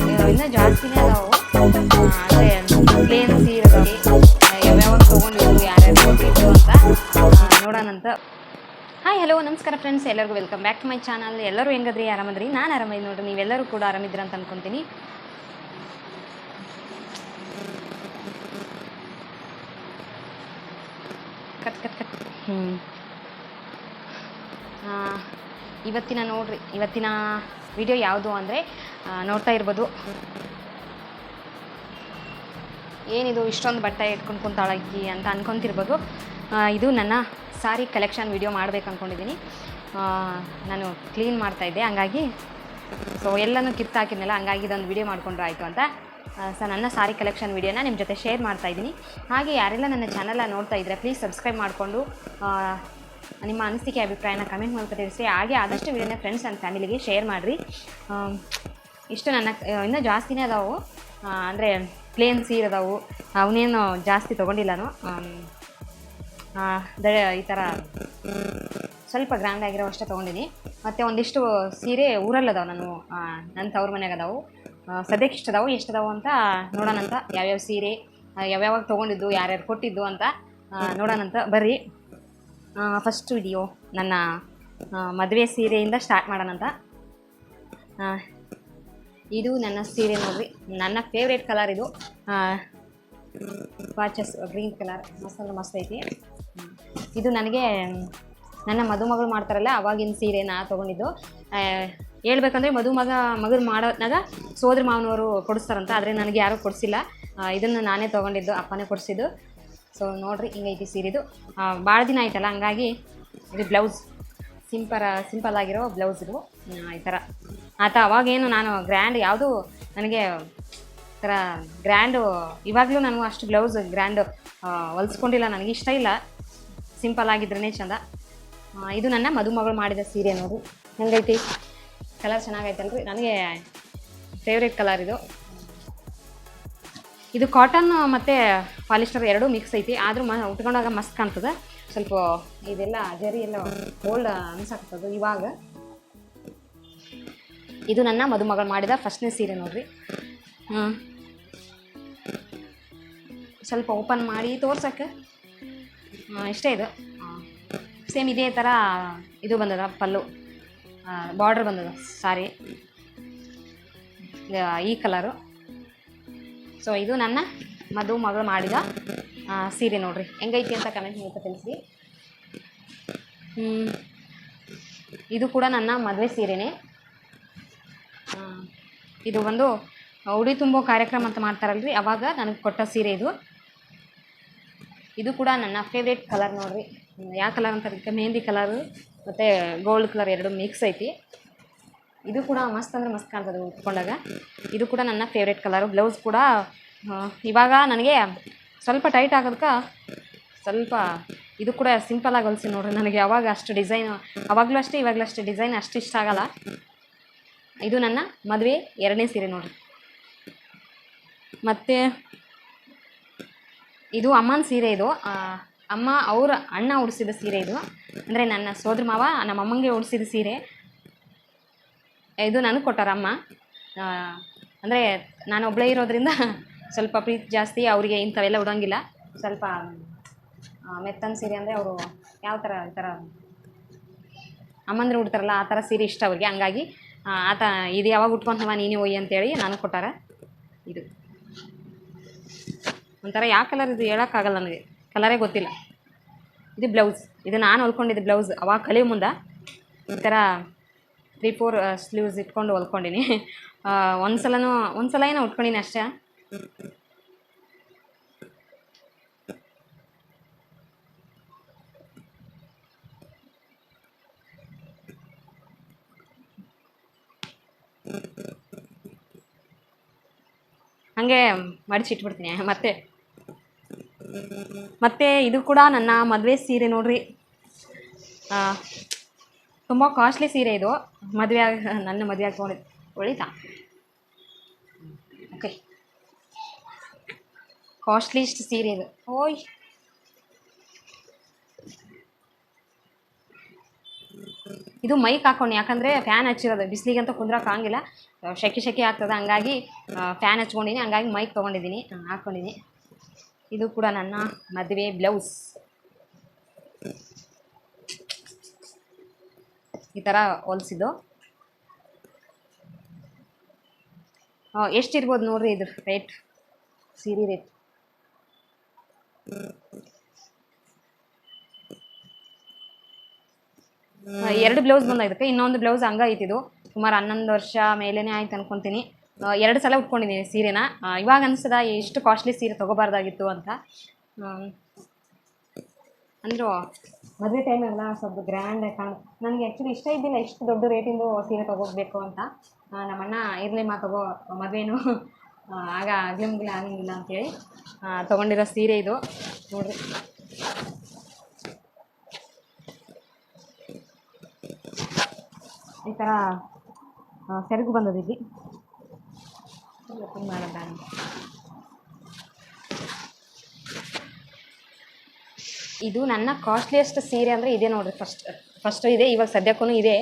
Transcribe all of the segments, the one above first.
Video ಇನ್ನೂ ಜಾಸ್ತಿನೇ ಅದಾವು ಅಂದರೆ ಪ್ಲೇನ್ ಸೀರೆಗಳು ಯಾವ್ಯಾವ ತೊಗೊಂಡಿದ್ದು ಯಾರ್ಯಾರು ಕೊಟ್ಟಿದ್ದು ಅಂತ ಹಾಯ್ ಹಲೋ ನಮಸ್ಕಾರ ಫ್ರೆಂಡ್ಸ್ ಎಲ್ಲರಿಗೂ welcome back to my channel ಎಲ್ಲರೂ ಹೆಂಗದ್ರಿ? ಆರಾಮದ್ರಿ? ನಾನು ಆರಾಮದಿ ನೋಡ್ರಿ, ನೀವೆಲ್ಲರೂ ಕೂಡ ಆರಾಮಿದ್ದೀರ ಅಂತ ಅನ್ಕೊಂತೀನಿ. Cut cut cut. ಹ್ಞೂ ಇವತ್ತಿನ ನೋಡ್ರಿ ಇವತ್ತಿನ ವಿಡಿಯೋ ಯಾವುದು ಅಂದರೆ ನೋಡ್ತಾ ಇರ್ಬೋದು. ಏನಿದು ಇಷ್ಟೊಂದು ಬಟ್ಟೆ ಇಟ್ಕೊಂಡು ಕುಂತಾಳಕ್ಕಿ ಅಂತ ಅನ್ಕೊಂತಿರ್ಬೋದು. ಇದು ನನ್ನ ಸಾರಿ ಕಲೆಕ್ಷನ್ ವಿಡಿಯೋ ಮಾಡ್ಬೇಕು ಅಂದ್ಕೊಂಡಿದ್ದೀನಿ ನಾನು ಕ್ಲೀನ್ ಮಾಡ್ತಾಯಿದ್ದೆ ಹಂಗಾಗಿ ಸೊ ಎಲ್ಲನೂ ಕಿತ್ತಾಕಿದ್ನಲ್ಲ ಹಂಗಾಗಿ ಇದೊಂದು ವಿಡಿಯೋ ಮಾಡ್ಕೊಂಡ್ರೆ ಆಯಿತು ಅಂತ. ಸೊ ನನ್ನ ಸಾರಿ ಕಲೆಕ್ಷನ್ ವೀಡಿಯೋನ ನಿಮ್ಮ ಜೊತೆ ಶೇರ್ ಮಾಡ್ತಾ ಇದ್ದೀನಿ. ಹಾಗೆ ಯಾರೆಲ್ಲ ನನ್ನ ಚಾನಲ್ನ ನೋಡ್ತಾ ಇದ್ದರೆ ಪ್ಲೀಸ್ ಸಬ್ಸ್ಕ್ರೈಬ್ ಮಾಡಿಕೊಂಡು ನಿಮ್ಮ ಅನಿಸಿಕೆ ಅಭಿಪ್ರಾಯನ ಕಮೆಂಟ್ ಮೂಲಕ ತಿಳಿಸಿ ಹಾಗೆ ಆದಷ್ಟು ವಿಡಿಯೋನ ಫ್ರೆಂಡ್ಸ್ ಆ್ಯಂಡ್ ಫ್ಯಾಮಿಲಿಗೆ ಶೇರ್ ಮಾಡಿರಿ. ಇಷ್ಟು ನನ್ನ ಇನ್ನೂ ಜಾಸ್ತಿನೇ ಅದಾವು. ಅಂದರೆ ಪ್ಲೇನ್ ಸೀರ್ ಅದಾವು. ಅವನೇನು ಜಾಸ್ತಿ ತೊಗೊಂಡಿಲ್ಲ ನಾನು ಆಮ್, ಆ, ದ ಈ ಥರ ಸ್ವಲ್ಪ ಗ್ರ್ಯಾಂಡ್ ಆಗಿರೋ ಅಷ್ಟೇ ತೊಗೊಂಡಿನಿ. ಮತ್ತು ಒಂದಿಷ್ಟು ಸೀರೆ ಊರಲ್ಲಿ ಅದಾವೆ ನಾನು ನನ್ನ ತವ್ರ ಮನೆಗೆ ಅದಾವು. ಸದ್ಯಕ್ಕೆ ಇಷ್ಟದಾವು ಎಷ್ಟದಾವು ಅಂತ ನೋಡೋಣಂತ ಯಾವ್ಯಾವ ಸೀರೆ ಯಾವ್ಯಾವಾಗ ತೊಗೊಂಡಿದ್ದು, ಯಾರ್ಯಾರು ಕೊಟ್ಟಿದ್ದು ಅಂತ ನೋಡೋಣಂತ ಬರ್ರಿ. ಫಸ್ಟ್ ವಿಡಿಯೋ ನನ್ನ ಮದುವೆ ಸೀರೆಯಿಂದ ಸ್ಟಾರ್ಟ್ ಮಾಡೋಣಂತ ಇದು ನನ್ನ ಸೀರೆ ನೋಡ್ರಿ. ನನ್ನ ಫೇವ್ರೇಟ್ ಕಲರ್ ಇದು. ವಾಚಸ್ ಗ್ರೀನ್ ಕಲರ್ ಮಸ್ತ್ ಮಸ್ತ್ ಐತಿ. ಇದು ನನಗೆ, ನನ್ನ ಮದುಮಗಳು ಮಾಡ್ತಾರಲ್ಲ, ಅವಾಗಿನ ಸೀರೆ ನಾ ತೊಗೊಂಡಿದ್ದು ಹೇಳ್ಬೇಕಂದ್ರೆ ಮದುಮಗ ಮಗಳು ಮಾಡೋದ್ನಾಗ ಸೋದ್ರ ಮಾವನವರು ಕೊಡಿಸ್ತಾರಂತ, ಆದರೆ ನನಗೆ ಯಾರೂ ಕೊಡಿಸಿಲ್ಲ. ಇದನ್ನು ನಾನೇ ತೊಗೊಂಡಿದ್ದು, ಅಪ್ಪನೇ ಕೊಡಿಸಿದ್ದು. ಸೊ ನೋಡ್ರಿ ಹಿಂಗೈತಿ ಸೀರೆದು. ಭಾಳ ದಿನ ಆಯ್ತಲ್ಲ, ಹಂಗಾಗಿ ಇದು ಬ್ಲೌಸ್. ಸಿಂಪರ, ಸಿಂಪಲ್ ಆಗಿರೋ ಬ್ಲೌಸ್ ಇದು. ಈ ಥರ ಆತ ಅವಾಗೇನು ನಾನು ಗ್ರ್ಯಾಂಡ್ ಯಾವುದು ನನಗೆ ಥರ ಗ್ರ್ಯಾಂಡು ಇವಾಗಲೂ ನನಗೂ ಅಷ್ಟು ಬ್ಲೌಸ್ ಗ್ರ್ಯಾಂಡು ಹೊಲಿಸ್ಕೊಂಡಿಲ್ಲ, ನನಗೆ ಇಷ್ಟ ಇಲ್ಲ. ಸಿಂಪಲ್ ಆಗಿದ್ರೇ ಚಂದ. ಇದು ನನ್ನ ಮದುಮಗಳು ಮಾಡಿದ ಸೀರೆ ನೋಡಿ ಹೆಂಗೈತಿ? ಕಲರ್ ಚೆನ್ನಾಗೈತಲ್ರಿ? ನನಗೆ ಫೇವ್ರೇಟ್ ಕಲರ್ ಇದು. ಇದು ಕಾಟನ್ ಮತ್ತು ಪಾಲಿಸ್ಟರ್ ಎರಡೂ ಮಿಕ್ಸ್ ಐತಿ. ಆದರೂ ಮ ಉಟ್ಕೊಂಡಾಗ ಮಸ್ತ್ ಕಾಣ್ತದೆ. ಸ್ವಲ್ಪ ಇದೆಲ್ಲ ಜರಿ ಎಲ್ಲ ಓಲ್ಡ್ ಅನ್ಸಾಕ್ತದೆ ಇವಾಗ. ಇದು ನನ್ನ ಮದುಮಗಳು ಮಾಡಿದ ಫಸ್ಟ್ನೇ ಸೀರೆ ನೋಡ್ರಿ. ಹ್ಞೂ ಸ್ವಲ್ಪ ಓಪನ್ ಮಾಡಿ ತೋರ್ಸಕ್ಕೆ ಇಷ್ಟೇ ಇದು. ಸೇಮ್ ಇದೇ ಥರ ಇದು ಬಂದದ, ಪಲ್ಲು. ಬಾರ್ಡ್ರ್ ಬಂದದ, ಸಾರಿ. ಈ ಕಲರು ಸೊ ಇದು ನನ್ನ ಮದು, ಮಗಳು ಮಾಡಿದ ಸೀರೆ ನೋಡ್ರಿ. ಹೆಂಗೈತಿ ಅಂತ ಕಮೆಂಟ್ ಮೂಲಕ ತಿಳಿಸಿ. ಇದು ಕೂಡ ನನ್ನ ಮದುವೆ ಸೀರೆನೇ. ಇದು ಒಂದು ಉಡಿ ತುಂಬೋ ಕಾರ್ಯಕ್ರಮ ಅಂತ ಮಾಡ್ತಾರಲ್ರಿ, ಅವಾಗ ನನಗೆ ಕೊಟ್ಟ ಸೀರೆ ಇದು. ಇದು ಕೂಡ ನನ್ನ ಫೇವ್ರೇಟ್ ಕಲರ್ ನೋಡ್ರಿ. ಯಾವ ಕಲರ್ ಅಂತ ಅದಕ್ಕೆ ಮೆಹಂದಿ ಕಲರು ಮತ್ತು ಗೋಲ್ಡ್ ಕಲರ್ ಎರಡು ಮಿಕ್ಸ್ ಐತಿ. ಇದು ಕೂಡ ಮಸ್ತ್ ಅಂದ್ರೆ ಮಸ್ತ್ ಕಾಣ್ತದೆ ಉಟ್ಕೊಂಡಾಗ. ಇದು ಕೂಡ ನನ್ನ ಫೇವ್ರೇಟ್ ಕಲರು ಬ್ಲೌಸ್ ಕೂಡ ಇವಾಗ ನನಗೆ ಸ್ವಲ್ಪ ಟೈಟ್ ಆಗೋದಕ್ಕೆ ಸ್ವಲ್ಪ ಇದು ಕೂಡ ಸಿಂಪಲಾಗಿ ಹೊಲಿಸಿ ನೋಡ್ರಿ ನನಗೆ. ಯಾವಾಗ ಅಷ್ಟು ಡಿಸೈನ್ ಅವಾಗಲೂ ಅಷ್ಟೇ, ಇವಾಗಲೂ ಅಷ್ಟೇ ಡಿಸೈನ್ ಅಷ್ಟು ಇಷ್ಟ ಆಗಲ್ಲ. ಇದು ನನ್ನ ಮದುವೆ ಎರಡನೇ ಸೀರೆ ನೋಡ್ರಿ. ಮತ್ತು ಇದು ಅಮ್ಮನ ಸೀರೆ ಇದು. ಅಮ್ಮ ಅವರ ಅಣ್ಣ ಉಡಿಸಿದ ಸೀರೆ ಇದು. ಅಂದರೆ ನನ್ನ ಸೋದ್ರ ಮಾವ, ನಮ್ಮ ಅಮ್ಮಂಗೆ ಉಡಿಸಿದ ಸೀರೆ. ಇದು ನನಗೆ ಕೊಟ್ಟಾರ ಅಮ್ಮ. ಅಂದರೆ ನಾನು ಒಬ್ಬಳೇ ಇರೋದ್ರಿಂದ ಸ್ವಲ್ಪ ಪ್ರೀತಿ ಜಾಸ್ತಿ, ಅವರಿಗೆ ಇಂಥವೆಲ್ಲ ಉಡೋಂಗಿಲ್ಲ. ಸ್ವಲ್ಪ ಮೆತ್ತನ ಸೀರೆ ಅಂದರೆ ಅವರು ಯಾವ ಥರ ಈ ಥರ ಅಮ್ಮಂದ್ರೆ ಉಡ್ತಾರಲ್ಲ, ಆ ಥರ ಸೀರೆ ಇಷ್ಟ ಅವ್ರಿಗೆ. ಹಂಗಾಗಿ ಆತ ಇದು ಯಾವಾಗ ಉಟ್ಕೊಂತವ ನೀನು ಒಯ್ಯಿ ಅಂತೇಳಿ ನಾನು ಕೊಟ್ಟಾರ ಇದು. ಒಂಥರ ಯಾವ ಕಲರ್ ಇದು ಹೇಳೋಕ್ಕಾಗಲ್ಲ ನನಗೆ. ಕಲರೇ ಗೊತ್ತಿಲ್ಲ. ಇದು ಬ್ಲೌಸ್. ಇದು ನಾನು ಹೊಲ್ಕೊಂಡಿದ್ದೆ ಬ್ಲೌಸ್. ಅವಾಗ ಕಲಿಯೋ ಮುಂದೆ ಈ ಥರ ತ್ರೀ ಫೋರ್ ಸ್ಲೀವ್ಸ್ ಇಟ್ಕೊಂಡು ಹೊಲ್ಕೊಂಡಿನಿ. ಒಂದು ಸಲನೂ ಒಂದು ಸಲ ಏನೋ ಉಟ್ಕೊಂಡಿನಿ ಅಷ್ಟೇ. ಹಾಗೆ ಮಡಿಚಿಟ್ಬಿಡ್ತೀನಿ. ಮತ್ತೆ ಮತ್ತು ಇದು ಕೂಡ ನನ್ನ ಮದುವೆ ಸೀರೆ ನೋಡ್ರಿ. ತುಂಬ ಕಾಸ್ಟ್ಲಿ ಸೀರೆ ಇದು. ಮದುವೆ ಆಗ, ನನ್ನ ಮದುವೆ ಆಗಿ ಓಕೆ ಕಾಸ್ಟ್ಲಿಸ್ಟ್ ಸೀರೆ ಇದು. ಓಯ್. ಇದು ಮೈಕ್ ಹಾಕೊಂಡು, ಯಾಕಂದರೆ ಫ್ಯಾನ್ ಹಚ್ಚಿರೋದು. ಬಿಸಿಲಿಗೆ ಅಂತ ಕುಂದ್ರಕ್ಕೆ ಆಗಂಗಿಲ್ಲ. ಶೆಕೆ ಶೆಕೆ ಆಗ್ತದೆ, ಹಂಗಾಗಿ ಫ್ಯಾನ್ ಹಚ್ಕೊಂಡಿನಿ, ಹಂಗಾಗಿ ಮೈಕ್ ತೊಗೊಂಡಿದ್ದೀನಿ ಹಾಕ್ಕೊಂಡಿನಿ ಇದು ಕೂಡ ನನ್ನ ಮದುವೆ ಬ್ಲೌಸ್. ಈ ಥರ ಹೊಲ್ಸಿದ್ದು. ಎಷ್ಟಿರ್ಬೋದು ನೋಡ್ರಿ ಇದು ರೇಟ್ ಸೀರೆ ರೇಟ್ ಎರಡು ಬ್ಲೌಸ್ ಬಂದ ಇದಕ್ಕೆ ಇನ್ನೊಂದು ಬ್ಲೌಸ್ ಹಂಗ ಐತಿದು ಸುಮಾರು ಹನ್ನೊಂದು ವರ್ಷ ಮೇಲೇನೆ ಆಯ್ತು ಅನ್ಕೊಂತೀನಿ. ಎರಡು ಸಲ ಉಟ್ಕೊಂಡಿದ್ದೀನಿ ಸೀರೆನ. ಇವಾಗ ಅನಿಸ್ತದ ಎಷ್ಟು ಕಾಸ್ಟ್ಲಿ ಸೀರೆ ತೊಗೋಬಾರ್ದಾಗಿತ್ತು ಅಂತ. ಅಂದರೂ ಮದುವೆ ಟೈಮಲ್ಲ ಸ್ವಲ್ಪ ಗ್ರ್ಯಾಂಡಾಗಿ ಕಾಣು ನನಗೆ ಆ್ಯಕ್ಚುಲಿ ಇಷ್ಟ ಇದ್ದಿಲ್ಲ ಇಷ್ಟು ದೊಡ್ಡ ರೇಟಿಂದು ಸೀರೆ ತೊಗೋಬೇಕು ಅಂತ. ನಮ್ಮಣ್ಣ ಇರಲಿ ಮಾ ತಗೋ ಮದುವೆನು. ಆಗ ಮುಗಿಲಿ ಆಗಂಗಿಲ್ಲ ಅಂತೇಳಿ. ಆ, ತೊಗೊಂಡಿರೋ ಸೀರೆ ಇದು. ನೋಡ್ರಿ. ಈ ಥರ ಸೆರಗು ಬಂದದ ಇದು ನನ್ನ ಕಾಸ್ಟ್ಲಿಯೆಸ್ಟ್ ಸೀರೆ ಅಂದರೆ ಇದೆ ನೋಡಿರಿ ಫಸ್ಟ್ ಫಸ್ಟ್ ಇದೆ, ಇವಾಗ ಸದ್ಯಕ್ಕೂ ಇದೆ.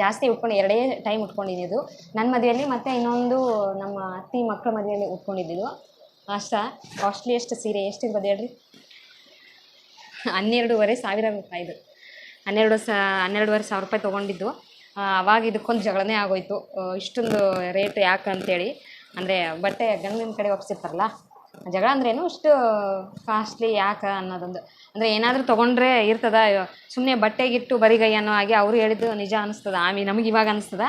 ಜಾಸ್ತಿ ಉಟ್ಕೊಂಡು ಎರಡೇ ಟೈಮ್ ಉಟ್ಕೊಂಡಿದ್ದು ನನ್ನ ಮದುವೆಯಲ್ಲಿ ಮತ್ತು ಇನ್ನೊಂದು ನಮ್ಮ ಅತ್ತಿ ಮಕ್ಕಳ ಮದುವೆಯಲ್ಲಿ ಉಟ್ಕೊಂಡಿದ್ದು ಅಷ್ಟ ಕಾಸ್ಟ್ಲಿಯೆಸ್ಟ್ ಸೀರೆ ಎಷ್ಟಿರ್ಬೋದು ಹೇಳ್ರಿ? ಹನ್ನೆರಡೂವರೆ ಸಾವಿರ ರೂಪಾಯಿದು ಹನ್ನೆರಡು ಸ, ಹನ್ನೆರಡುವರೆ ಸಾವಿರ ರೂಪಾಯಿ ತೊಗೊಂಡಿದ್ದು. ಅವಾಗ ಇದಕ್ಕೊಂದು ಜಗಳನೇ ಆಗೋಯ್ತು. ಇಷ್ಟೊಂದು ರೇಟ್ ಯಾಕೆ ಅಂತೇಳಿ ಅಂದರೆ ಬಟ್ಟೆ ಗಂಡಿನ ಕಡೆ ಒಪ್ಸಿರ್ತಾರಲ್ಲ ಜಗಳ ಅಂದ್ರೇನು ಅಷ್ಟು ಕಾಸ್ಟ್ಲಿ ಯಾಕೆ ಅನ್ನೋದೊಂದು. ಅಂದರೆ ಏನಾದರೂ ತೊಗೊಂಡ್ರೆ ಇರ್ತದ ಸುಮ್ಮನೆ ಬಟ್ಟೆಗಿಟ್ಟು ಬರಿಗೈ ಅನ್ನೋ ಹಾಗೆ ಅವರು ಹೇಳಿದ್ದು ನಿಜ ಅನಿಸ್ತದ, ಆಮಿ ನಮಗೆ ಇವಾಗ ಅನಿಸ್ತದ.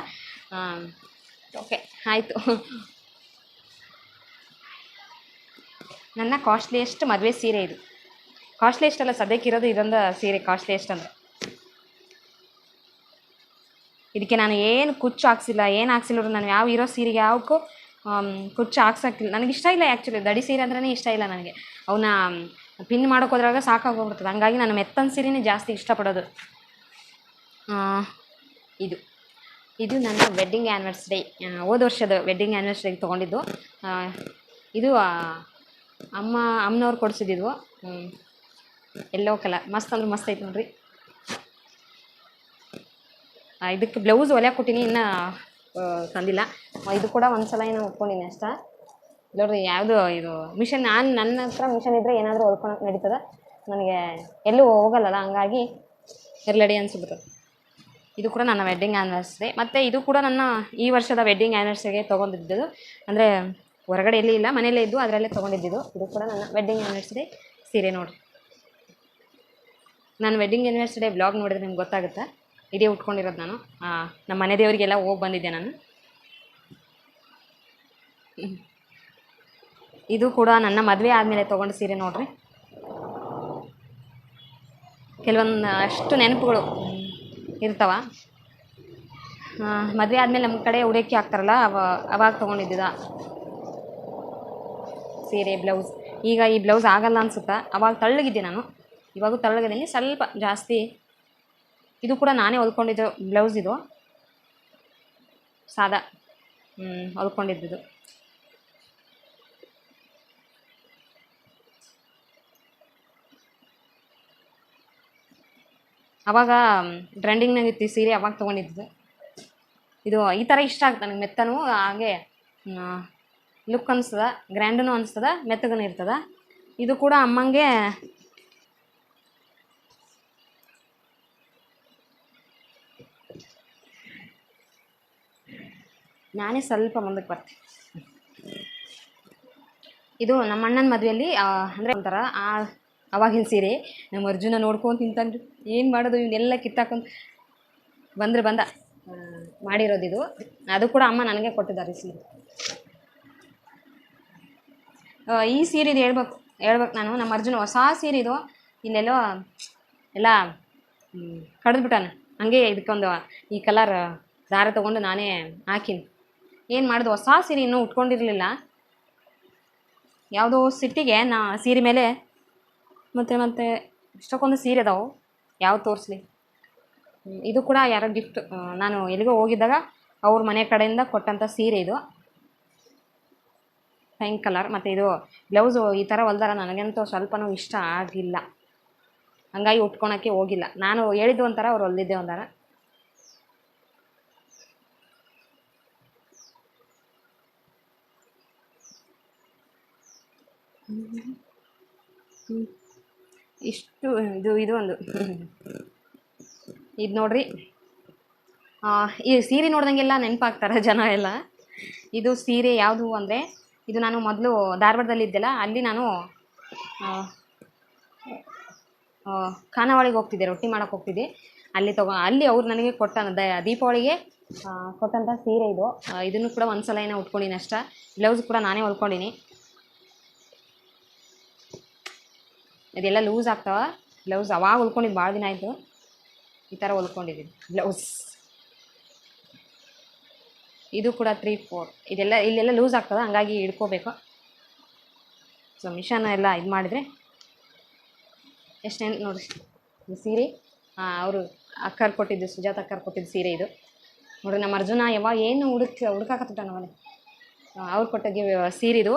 ಓಕೆ ಆಯಿತು. ನನ್ನ ಕಾಸ್ಟ್ಲಿಯೆಸ್ಟ್ ಮದುವೆ ಸೀರೆ ಇದು. ಕಾಸ್ಟ್ಲಿಯೆಸ್ಟ್ ಅಲ್ಲ ಸದ್ಯಕ್ಕಿರೋದು ಇದೊಂದು ಸೀರೆ ಕಾಸ್ಟ್ಲಿಯೆಸ್ಟ್ ಅಂದರೆ. ಇದಕ್ಕೆ ನಾನು ಏನು ಕುಚ್ಚು ಹಾಕ್ಸಿಲ್ಲ, ಏನು ಹಾಕ್ಸಿಲ್ಲ ನಾನು ಯಾವ ಇರೋ ಸೀರೆಗೆ ಯಾವಕ್ಕೂ ಕುಚ್ಚು ಹಾಕ್ಸಕ್ಕಿಲ್ಲ ನನಗೆ ಇಷ್ಟ ಇಲ್ಲ ಆ್ಯಕ್ಚುಲಿ ದಡಿ ಸೀರೆ ಅಂದ್ರೇ ಇಷ್ಟ ಇಲ್ಲ ನನಗೆ. ಅವನ್ನ ಪಿನ್ ಮಾಡೋಕೆ ಹೋದ್ರಾಗ ಸಾಕಾಗೋಗ್ಬಿಡ್ತದೆ. ಹಂಗಾಗಿ ನಾನು ಮೆತ್ತನ ಸೀರೆನೇ ಜಾಸ್ತಿ ಇಷ್ಟಪಡೋದು. ಇದು. ಇದು ನನ್ನ ವೆಡ್ಡಿಂಗ್ ಆ್ಯನಿವರ್ಸರಿ ಹೋದ ವರ್ಷದ ವೆಡ್ಡಿಂಗ್ ಆ್ಯನಿವರ್ಸರಿಗೆ ತೊಗೊಂಡಿದ್ದು. ಇದು ಅಮ್ಮ, ಅಮ್ಮನವ್ರು ಕೊಡಿಸಿದ್ದು ಎಲ್ಲೋ ಕಲರ್ ಮಸ್ತ್ ಅಂದ್ರೆ ಮಸ್ತ್ ಐತೆ ನೋಡ್ರಿ. ಇದಕ್ಕೆ ಬ್ಲೌಸ್ ಒಲೆ ಕೊಟ್ಟಿನಿ. ಇನ್ನೂ ತಂದಿಲ್ಲ. ಇದು ಕೂಡ ಒಂದು ಸಲ ಏನೋ ಒಪ್ಕೊಂಡಿನಿ ಅಷ್ಟೇ. ನೋಡ್ರಿ, ಯಾವುದು ಇದು ಮಿಷನ್ ನಾನು ನನ್ನ ಹತ್ರ ಮಿಷನ್ ಇದ್ದರೆ ಏನಾದರೂ ಹೊಲ್ಕೊಳಕ್ಕೆ ನಡೀತದೆ? ನನಗೆ ಎಲ್ಲೂ ಹೋಗಲ್ಲಲ್ಲ, ಹಂಗಾಗಿ ಇರ್ಲಡಿ ಅನ್ಸಿಬಿಡ್ತದೆ ಇದು ಕೂಡ ನನ್ನ ವೆಡ್ಡಿಂಗ್ ಆ್ಯನಿವರ್ಸರಿ ಮತ್ತು ಇದು ಕೂಡ ನನ್ನ ಈ ವರ್ಷದ ವೆಡ್ಡಿಂಗ್ ಆ್ಯನಿವರ್ಸರಿಗೆ ತೊಗೊಂಡಿದ್ದು. ಅಂದರೆ ಹೊರಗಡೆ ಎಲ್ಲಿ ಇಲ್ಲ, ಮನೆಯಲ್ಲೇ ಇದ್ದು ಅದರಲ್ಲೇ ತೊಗೊಂಡಿದ್ದು ಇದು ಕೂಡ ನನ್ನ ವೆಡ್ಡಿಂಗ್ ಆ್ಯನಿವರ್ಸರಿ ಸೀರೆ ನೋಡಿರಿ. ನಾನು ವೆಡ್ಡಿಂಗ್ ಆ್ಯನಿವರ್ಸರಿ ಬ್ಲಾಗ್ ನೋಡಿದ್ರೆ ನಿಮ್ಗೆ ಗೊತ್ತಾಗುತ್ತೆ. ಇದೇ ಉಟ್ಕೊಂಡಿರೋದು ನಾನು. ನಮ್ಮ ಮನೆ ದೇವರಿಗೆಲ್ಲ ಹೋಗಿ ಬಂದಿದ್ದೆ ನಾನು. ಇದು ಕೂಡ ನನ್ನ ಮದುವೆ ಆದಮೇಲೆ ತೊಗೊಂಡು ಸೀರೆ ನೋಡ್ರಿ. ಕೆಲವೊಂದು ಅಷ್ಟು ನೆನಪುಗಳು ಇರ್ತಾವ. ಮದುವೆ ಆದಮೇಲೆ ನಮ್ಮ ಕಡೆ ಉಡೋಕೆ ಹಾಕ್ತಾರಲ್ಲ, ಅವ, ಅವಾಗ ತೊಗೊಂಡಿದ್ದ ಸೀರೆ, ಬ್ಲೌಸ್. ಈಗ ಈ ಬ್ಲೌಸ್ ಆಗಲ್ಲ ಅನ್ಸುತ್ತಾ? ಅವಾಗ ತಳ್ಳಗಿದ್ದೆ ನಾನು. ಇವಾಗ ತಳ್ಳಗಿದ್ದೀನಿ ಸ್ವಲ್ಪ ಜಾಸ್ತಿ ಇದು ಕೂಡ ನಾನೇ ಹೊಲ್ಕೊಂಡಿದ್ದು ಬ್ಲೌಸ್ ಇದು. ಸಾದಾ. ಹೊಲ್ಕೊಂಡಿದ್ದು ಅವಾಗ ಟ್ರೆಂಡಿಂಗ್ನಾಗ ಇತ್ತು ಈ ಸೀರೆ ಅವಾಗ ತೊಗೊಂಡಿದ್ದು. ಇದು ಈ ಥರ ಇಷ್ಟ ಆಗ್ತದೆ ನನಗೆ, ಮೆತ್ತನೂ ಹಾಗೆ ಲುಕ್ ಅನಿಸ್ತದ ಗ್ರ್ಯಾಂಡೂ ಅನಿಸ್ತದ ಮೆತ್ತಗೂ ಇರ್ತದೆ. ಇದು ಕೂಡ ಅಮ್ಮಂಗೆ ನಾನೇ ಸ್ವಲ್ಪ ಮುಂದಕ್ಕೆ ಬರ್ತೀನಿ ಇದು ನಮ್ಮ ಅಣ್ಣನ ಮದುವೆಯಲ್ಲಿ ಅಂದರೆ ಒಂಥರ ಆ ಅವಾಗಿನ ಸೀರೆ. ನಮ್ಮ ಅರ್ಜುನ ನೋಡ್ಕೊಂಡು ತಿಂತಾನ್ರಿ. ಏನು ಮಾಡೋದು ಇವನ್ನೆಲ್ಲ ಕಿತ್ತಾಕೊಂಡು ಬಂದರೆ ಬಂದ. ಮಾಡಿರೋದಿದು. ಅದು ಕೂಡ ಅಮ್ಮ ನನಗೆ ಕೊಟ್ಟಿದ್ದಾರೆ ಈ ಸೀರೆ. ಈ ಸೀರೆ ಇದು ಹೇಳ್ಬೇಕು ಹೇಳ್ಬೇಕು ನಾನು. ನಮ್ಮ ಅರ್ಜುನ ಹೊಸ ಸೀರೆ ಇದು. ಇಲ್ಲೆಲ್ಲೋ ಎಲ್ಲ ಕಡಿದ್ಬಿಟ್ಟಾನೆ. ಹಂಗೆ ಇದಕ್ಕೊಂದು ಈ ಕಲರ್ ದಾರ ತೊಗೊಂಡು ನಾನೇ ಹಾಕಿನಿ. ಏನು ಮಾಡಿದೆ? ಹೊಸ ಸೀರೆ ಇನ್ನೂ ಉಟ್ಕೊಂಡಿರಲಿಲ್ಲ. ಯಾವುದೋ ಸಿಟ್ಟಿಗೆ ನಾ ಸೀರೆ ಮೇಲೆ ಮತ್ತು ಮತ್ತು ಇಷ್ಟಕ್ಕೊಂದು ಸೀರೆ ಅದಾವು. ಯಾವ್ದು ತೋರಿಸ್ಲಿ? ಇದು ಕೂಡ ಯಾರೋ ಗಿಫ್ಟ್ ನಾನು ಎಲ್ಲಿಗೋ ಹೋಗಿದ್ದಾಗ ಅವ್ರ ಮನೆ ಕಡೆಯಿಂದ ಕೊಟ್ಟಂಥ ಸೀರೆ ಇದು. ಪೈಂಕ್ ಕಲರ್ ಮತ್ತು ಇದು ಬ್ಲೌಸು ಈ ಥರ ಹೊಲ್ದಾರ, ನನಗಂತೂ ಸ್ವಲ್ಪನೂ ಇಷ್ಟ ಆಗಿಲ್ಲ. ಹಂಗಾಗಿ ಉಟ್ಕೊಳಕ್ಕೆ ಹೋಗಿಲ್ಲ. ನಾನು ಹೇಳಿದ್ದು ಒಂಥರ ಅವ್ರು ಹೊಲಿದ್ದೆ ಒಂಥರ. ಇಷ್ಟು, ಇದು ಇದು ಒಂದು. ಇದು ನೋಡ್ರಿ. ಈ ಸೀರೆ ನೋಡ್ದಂಗೆಲ್ಲ ನೆನಪಾಗ್ತಾರೆ ಜನ ಎಲ್ಲ. ಇದು ಸೀರೆ ಯಾವುದು ಅಂದರೆ, ಇದು ನಾನು ಮೊದಲು ಧಾರವಾಡದಲ್ಲಿ ಇದ್ದೆಲ್ಲ, ಅಲ್ಲಿ ನಾನು ಖಾನಾವಳಿಗೆ ಹೋಗ್ತಿದ್ದೆ, ರೊಟ್ಟಿ ಮಾಡೋಕೆ ಹೋಗ್ತಿದ್ದೆ. ಅಲ್ಲಿ ತಗೋ, ಅಲ್ಲಿ ಅವ್ರು ನನಗೆ ಕೊಟ್ಟ ದೀಪಾವಳಿಗೆ ಕೊಟ್ಟಂಥ ಸೀರೆ ಇದು. ಇದನ್ನು ಕೂಡ ಒಂದು ಸಲ ಏನೋ ಉಟ್ಕೊಂಡಿನಿ ಅಷ್ಟ. ಬ್ಲೌಸ್ ಕೂಡ ನಾನೇ ಹೊಲ್ಕೊಂಡಿನಿ. ಇದೆಲ್ಲ ಲೂಸ್ ಆಗ್ತಾವ. ಬ್ಲೌಸ್ ಅವಾಗ ಹೊಲ್ಕೊಂಡಿದ್ದು ಭಾಳ ದಿನ ಆಯಿತು. ಈ ಥರ ಹೊಲ್ಕೊಂಡಿದ್ದೀನಿ ಬ್ಲೌಸ್. ಇದು ಕೂಡ ತ್ರೀ ಫೋರ್ ಇದೆಲ್ಲ ಇಲ್ಲೆಲ್ಲ ಲೂಸ್ ಆಗ್ತದೆ, ಹಂಗಾಗಿ ಹಿಡ್ಕೋಬೇಕು. ಸೊ ಮಿಷನ್ ಎಲ್ಲ ಇದು ಮಾಡಿದರೆ ಎಷ್ಟು ನೋಡಿ ಇದು ಸೀರೆ ಅವರು ಅಕ್ಕರ್ ಕೊಟ್ಟಿದ್ದು, ಸುಜಾತ ಅಕ್ಕರ್ ಕೊಟ್ಟಿದ್ದು ಸೀರೆ ಇದು. ನೋಡ್ರಿ, ನಮ್ಮ ಅರ್ಜುನ ಯಾವಾಗ ಏನು ಹುಡುಕ್ ಹುಡುಕಾಕತ್ತಿಟ್ಟ ನಮ್ಮನೆ ಅವ್ರು ಕೊಟ್ಟ ಗಿವ್ ಸೀರೆ ಇದು.